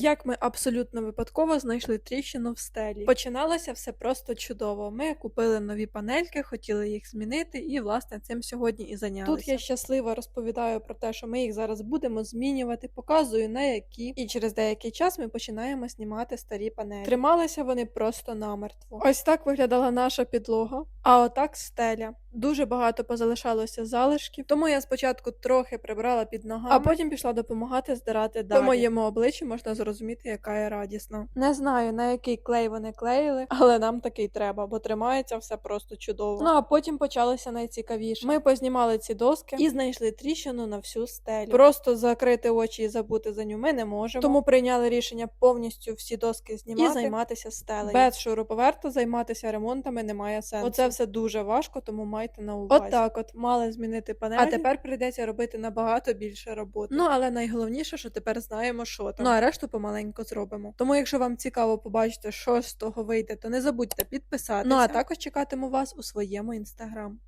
Як ми абсолютно випадково знайшли тріщину в стелі. Починалося все просто чудово. Ми купили нові панельки, хотіли їх змінити, і власне цим сьогодні і зайнялися. Тут я щасливо розповідаю про те, що ми їх зараз будемо змінювати, показую на які, і через деякий час ми починаємо знімати старі панелі. Трималися вони просто намертво. Ось так виглядала наша підлога, а отак стеля. Дуже багато позалишалося залишків, тому я спочатку трохи прибрала під ногами, а потім пішла допомагати здирати далі. По моєму обличчі можна зрозуміти, яка я радісна. Не знаю на який клей вони клеїли, але нам такий треба, бо тримається все просто чудово. Ну а потім почалося найцікавіше. Ми познімали ці доски і знайшли тріщину на всю стелю. Просто закрити очі і забути за ню ми не можемо. Тому прийняли рішення повністю всі доски знімати і займатися стелею. Без шуруповерта займатися ремонтами немає сенсу. Оце все дуже важко, тому майте на увазі. От так от мали змінити панель. а тепер прийдеться робити набагато більше роботи. Ну але найголовніше, що тепер знаємо, що там. Ну а решту помаленьку зробимо. Тому, якщо вам цікаво побачити, що з того вийде, то не забудьте підписатися. Ну а також чекатиму вас у своєму інстаграм.